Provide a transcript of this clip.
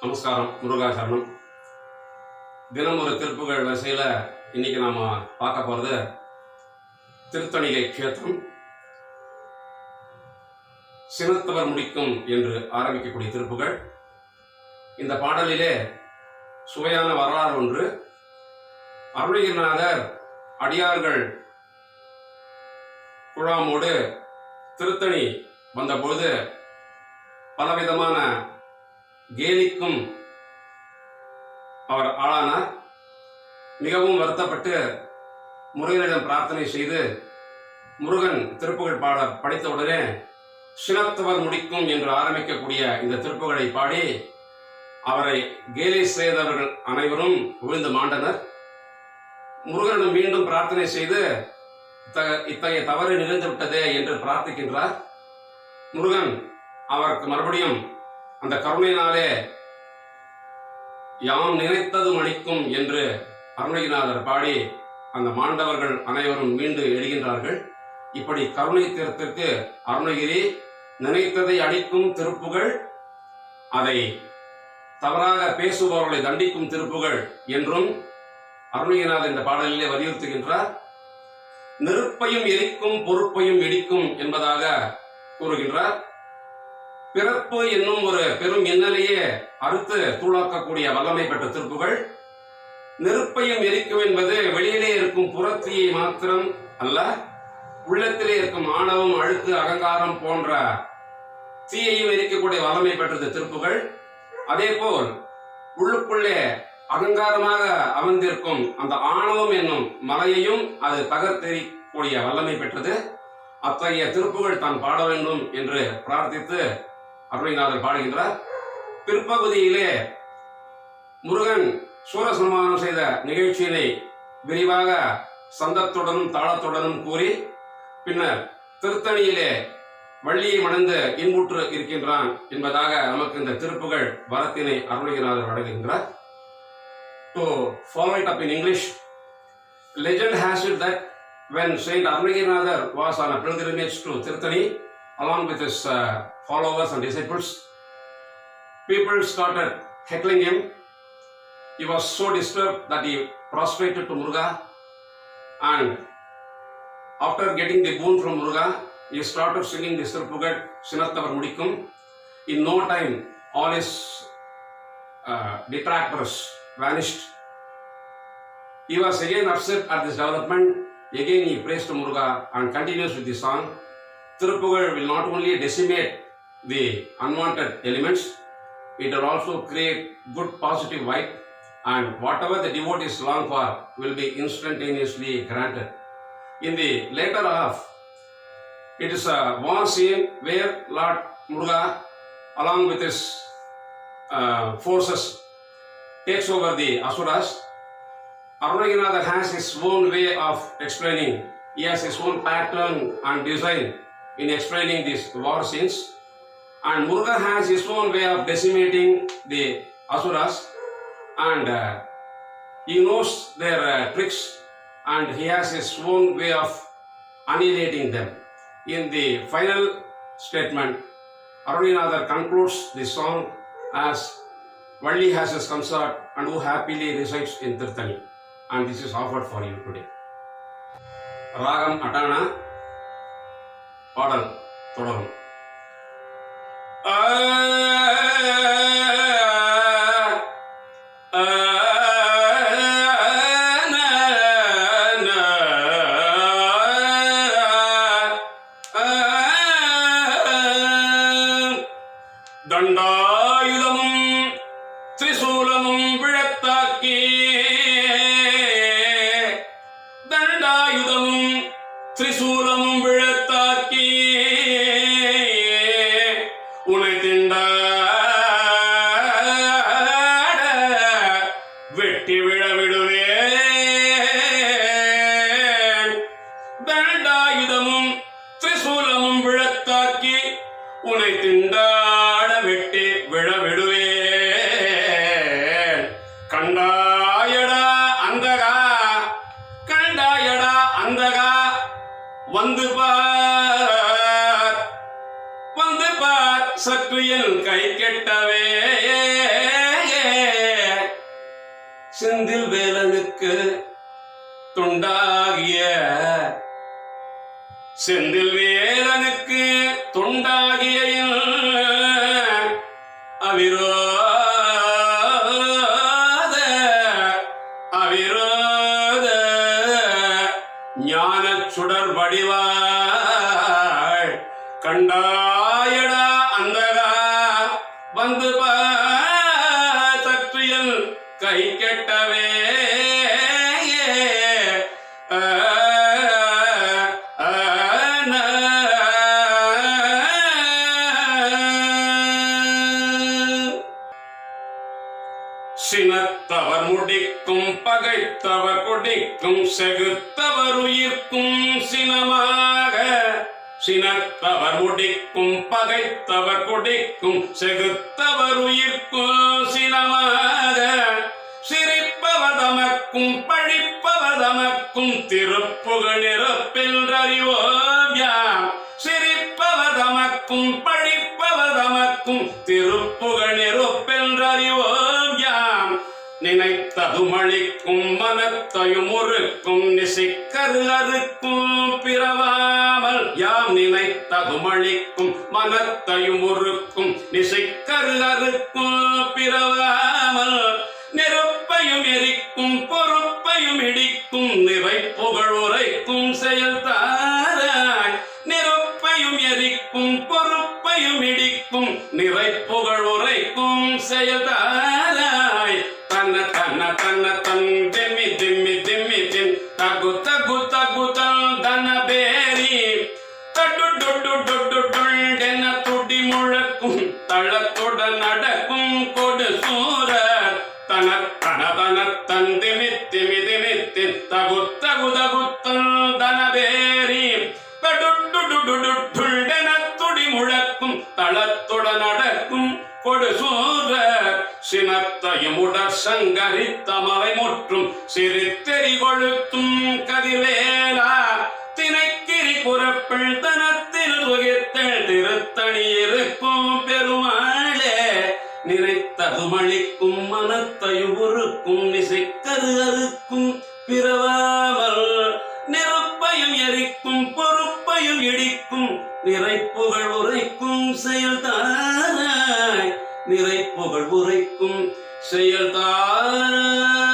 நமஸ்காரம் முருகாசரணம். தினம் ஒரு திருப்புகள் வரிசையில் இன்னைக்கு நாம பார்க்க போறது திருத்தணிகை க்ஷேத்திரம். சினத்தவர் முடிக்கும் என்று ஆரம்பிக்கக்கூடிய திருப்புகள் இந்த பாடலிலே சுவையான வரலாறு ஒன்று. அருணகிரிநாதர் அடியார்கள் குழாமோடு திருத்தணி வந்தபொழுது பலவிதமான கேலிக்கும் அவர் ஆளானார். மிகவும் வருத்தப்பட்டு முருகனிடம் பிரார்த்தனை செய்து முருகன் திருப்புகழ் பாட படித்தவுடனே சினத்தவர் முடிக்கும் என்று ஆரம்பிக்கக்கூடிய இந்த திருப்புகழை பாடி அவரை கேலி செய்தவர்கள் அனைவரும் விழுந்து மாண்டனர். முருகனிடம் மீண்டும் பிரார்த்தனை செய்து இத்தகைய தவறு நிகழ்ந்து விட்டதே என்று பிரார்த்திக்கின்றார். முருகன் அவருக்கு மறுபடியும் அந்த கருணையினாலே யாம் நினைத்ததும் அளிக்கும் என்று அருணகிநாதர் பாடி அந்த மாண்டவர்கள் அனைவரும் மீண்டு எழுகின்றார்கள். இப்படி கருணை தீர்த்திற்கு அருணகிரி நினைத்ததை அளிக்கும் திருப்புகள் அதை தவறாக பேசுபவர்களை தண்டிக்கும் திருப்புகள் என்றும் அருணகிரிநாதர் இந்த பாடலிலே வலியுறுத்துகின்றார். நெருப்பையும் எரிக்கும் பொறுப்பையும் இடிக்கும் என்பதாக கூறுகின்றார். பிறப்பு என்னும் ஒரு பெரும் இன்னலையே அறுத்து தூளாக்கக்கூடிய வல்லமை பெற்ற திருப்புகள். நெருப்பையும் எரிக்கும் என்பது வெளியிலே இருக்கும் புறத்தீயை மாத்திரம் அல்ல உள்ளத்திலே இருக்கும் ஆணவம் அழுக்கு அகங்காரம் போன்ற தீயையும் எரிக்கக்கூடிய வல்லமை பெற்றது திருப்புகள். அதேபோல் உள்ளுக்குள்ளே அகங்காரமாக அமர்ந்திருக்கும் அந்த ஆணவம் என்னும் மலையையும் அது தகர்த்தெறிக்கூடிய வல்லமை பெற்றது. அத்தகைய திருப்புகள் தான் பாட வேண்டும் என்று பிரார்த்தித்து அப்படிங்கிறார் பாடுகின்றார். பிற்பகுதியிலே முருகன் சூரசன்மானம் செய்த நிகழ்ச்சியினை விரிவாக சந்தத்துடனும் தாளத்துடனும் கூறி பின்னர் திருத்தணியிலே வள்ளியை மணந்து இன்புற்று இருக்கின்றான் என்பதாக நமக்கு இந்த திருப்புகள் வரத்தினை அருணகிரிநாதர் வழங்குகின்றார். To follow it up in English legend has it that when Saint Arunagirinathar was on a pilgrimage to Tirthani along with his uh, followers and disciples, people started heckling him. He was so disturbed that he prostrated to Muruga and after getting the boon from Muruga, he started singing the Sirpugat Sinattavar Mudikum. In no time, all his uh, detractors vanished. He was again upset at this development. Again, he prays to Muruga and continues with the song. Tirupugal will not only decimate the unwanted elements, it will also create good positive vibe, and whatever the devotees long for will be instantaneously granted. In the later half, it is a war scene where Lord Muruga, along with his uh, forces, takes over the Asuras Arunaginatha has his own way of explaining. He has his own pattern and design in explaining these war scenes. And Muruga has his own way of decimating the Asuras. And uh, he knows their uh, tricks and he has his own way of annihilating them. In the final statement, Arunaginatha concludes the song as Valli has his consort and who happily resides in Tirthani. And this is offered for you today. ராகம் அட்டானா பாடல் தொடரும் தண்டாயுதமும் திரிசூ கை கெட்டவே. செந்தில் வேலனுக்கு துண்டாகிய. செந்தில் வேலனுக்கு துண்டாகிய அவிரோத. அவிரோத. ஞான சுடர் வடிவாள் கண்டா கை கெட்டவே சினத்தவர் முடிக்கும் பகைத்தவர் குடிக்கும் செகுத்தவர் உயிர்க்கும் சினமாக. சினத்தவர் முடிக்கும் பகைத்தவர் குடிக்கும் செகுத்தவர் உயிர்க்கும். அறிவோம் யாம். நினைத்ததும் அளிக்கும் மனத்தையும் ஒருக்கும் நிசிக்கரு அறுக்கும் பிறவாமல் யாம். நினைத்ததும் அளிக்கும் மனத்தையும் ஒருக்கும் நிசிக்கரு அறுக்கும் பிறவாமல் செயல் தாராய் தன்ன தன்ன தன்ன தன் திம்மி திம்மி திம்மி தின் தகு தகு தகு தன் தன பேரி தட்டு டொட்டு டொட்டு டொண்டென துடி முழக்கும் தளத்துடன் நடக்கும் கொடு சூரர் தன தன தன தந்தி மித்தி மிதி மித்தி தகு தகு சூரர் சினத்தையும் சங்கரித்த மலை முற்றும் சிறு சிறுத்தெறி கொழுத்தும் கதிர்வேலா திணைக்கிரி புறப்பிள் தனத்தில் சுகித்தல் திருத்தணி இருக்கும் பெருமாளே. நினைத்ததுமளிக்கும் மனத்தையும் உருக்கும் நிசைக்கரு அறுக்கும் பிறவா தாராய்